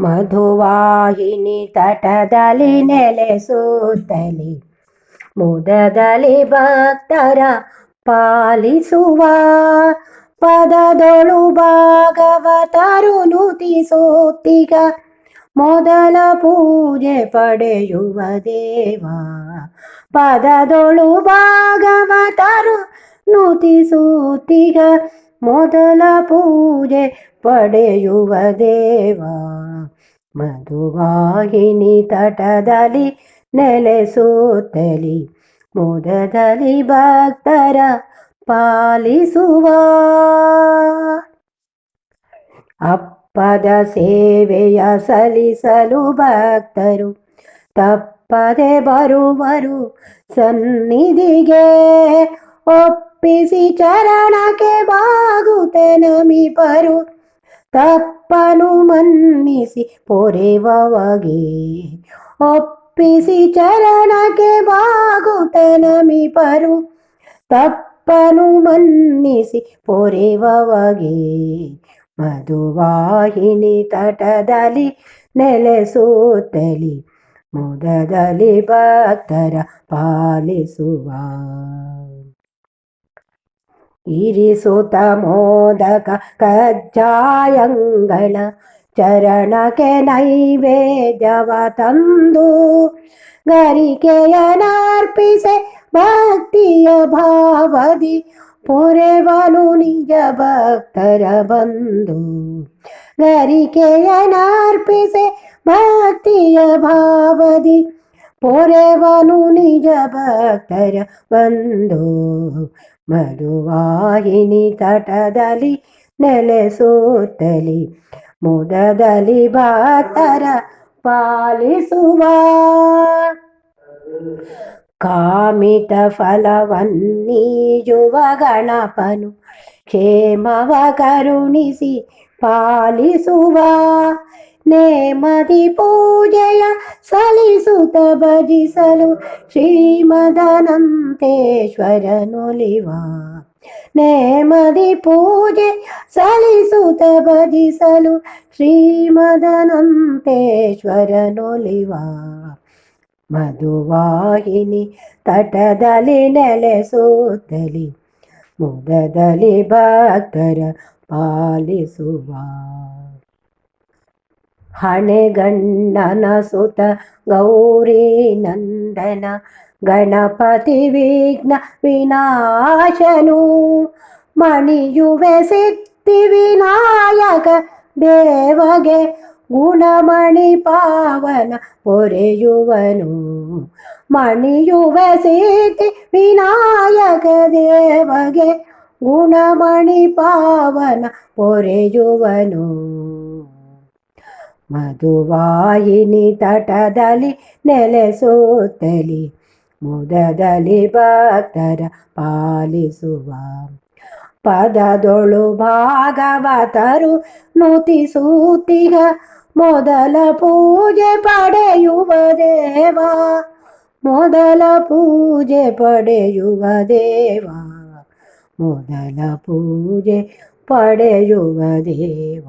ಮಧುವಾಹಿನಿ ತಟದಲ್ಲಿ ನೆಲೆಸುತ್ತಲಿ, ಮುದದಲ್ಲಿ ಭಕ್ತರ ಪಾಲಿಸುವ ಪದದೊಳು ಭಾಗವತರು ನುತಿಸೋತಿಗ ಮೊದಲ ಪೂಜೆ ಪಡೆಯುವ ದೇವ ಪದದೊಳು ಭಾಗವತರು ನುತಿಸುತ್ತಿಗ, ಮೊದಲ ಪೂಜೆ ಪಡೆಯುವ ದೇವ. ಮಧುವಾಹಿನಿ ತಟದಲ್ಲಿ ನೆಲೆಸುತ್ತಲಿ ಮುದದಲ್ಲಿ ಭಕ್ತರ ಪಾಲಿಸುವ. ಅಪ್ಪದ ಸೇವೆಯ ಸಲ್ಲಿಸಲು ಭಕ್ತರು ತಪ್ಪದೆ ಬರುವರು ಸನ್ನಿಧಿಗೆ. ಒಪ್ಪಿಸಿ ಚರಣಕ್ಕೆ ಬಾಗುತೆ ನಮಿಪರು ತಪ್ಪನು ಮನ್ನಿಸಿ ಪೊರೆವವಗೆ. ಒಪ್ಪಿಸಿ ಚರಣಕ್ಕೆ ಬಾಗುತೆ ನಮಿಪರು ತಪ್ಪನು ಮನ್ನಿಸಿ ಪೊರೆವವಗೆ. ಮಧುವಾಹಿನಿ ತಟದಲ್ಲಿ ನೆಲೆಸುತ್ತಲಿ ಮುದದಲ್ಲಿ ಭಕ್ತರ ಪಾಲಿಸುವ. ಇರಿಸುತ್ತ ಮೋದಕ ಕಜ್ಜಾಯಂಗಳ ಚರಣಕ್ಕೆ ನೈವೇದ್ಯವ ತಂದು ಗರಿಕೆಯನರ್ಪಿಸೆ ಭಕ್ತಿಯ ಭಾವದಿ ಪೊರೆವನು ನಿಜ ಭಕ್ತರ ಬಂದು ಗರಿಕೆಯನರ್ಪಿಸೆ ಭಕ್ತಿಯ ಭಾವದಿ ಪೊರೆವನು ನಿಜ ಭಕ್ತರ ಬಂದು ಮಧುವಾಹಿನಿ ತಟದಲ್ಲಿ ನೆಲೆಸುತ್ತಲಿ ಮುದದಲ್ಲಿ ಭಕ್ತರ ಪಾಲಿಸುವ. ಕಾಮಿತ ಫಲವನ್ನೀಜುವ ಗಣಪನು ಕ್ಷೇಮವ ಕರುಣಿಸಿ ಪಾಲಿಸುವ. ನೇಮದಿ ಪೂಜೆಯ ಸಲ್ಲಿಸುತ್ತ ಭಜಿಸಲು ಶ್ರೀಮದನಂತೇಶ್ವರನುಲಿವ ನೇಮದಿ ಪೂಜೆ ಸಲ್ಲಿಸುತ್ತ ಭಜಿಸಲು ಶ್ರೀಮದನಂತೇಶ್ವರನುಲಿವ ಮಧುವಾಹಿನಿ ತಟದಲ್ಲಿ ನೆಲೆಸುತ್ತಲಿ ಮುದದಲ್ಲಿ ಭಕ್ತರ ಪಾಲಿಸುವ. ಹಣೆಗಣ್ಣನ ಸುತ ಗೌರಿ ನಂದನ ಗಣಪತಿ ವಿಘ್ನ ವಿನಾಶನು ಮಣಿಯುವೆ ಸಿದ್ಧಿ ವಿನಾಯಕ ದೇವಗೆ ಗುಣಮಣಿ ಪಾವನ ಪೊರೆಯುವನು ಮಣಿಯುವೆ ಸಿದ್ಧಿ ವಿನಾಯಕ ದೇವಗೆ ಗುಣಮಣಿ ಪಾವನ ಪೊರೆಯುವನು ಮಧುವಾಹಿನಿ ತಟದಲ್ಲಿ ನೆಲೆಸುತ್ತಲಿ ಮುದದಲ್ಲಿ ಭಕ್ತರ ಪಾಲಿಸುವ ಪದದೊಳು ಭಾಗವತರು ನುತಿಸೂತಿಗ ಮೊದಲ ಪೂಜೆ ಪಡೆಯುವ ದೇವ ಮೊದಲ ಪೂಜೆ ಪಡೆಯುವ ದೇವ ಮೊದಲ ಪೂಜೆ ಪಡೆಯುವ ದೇವ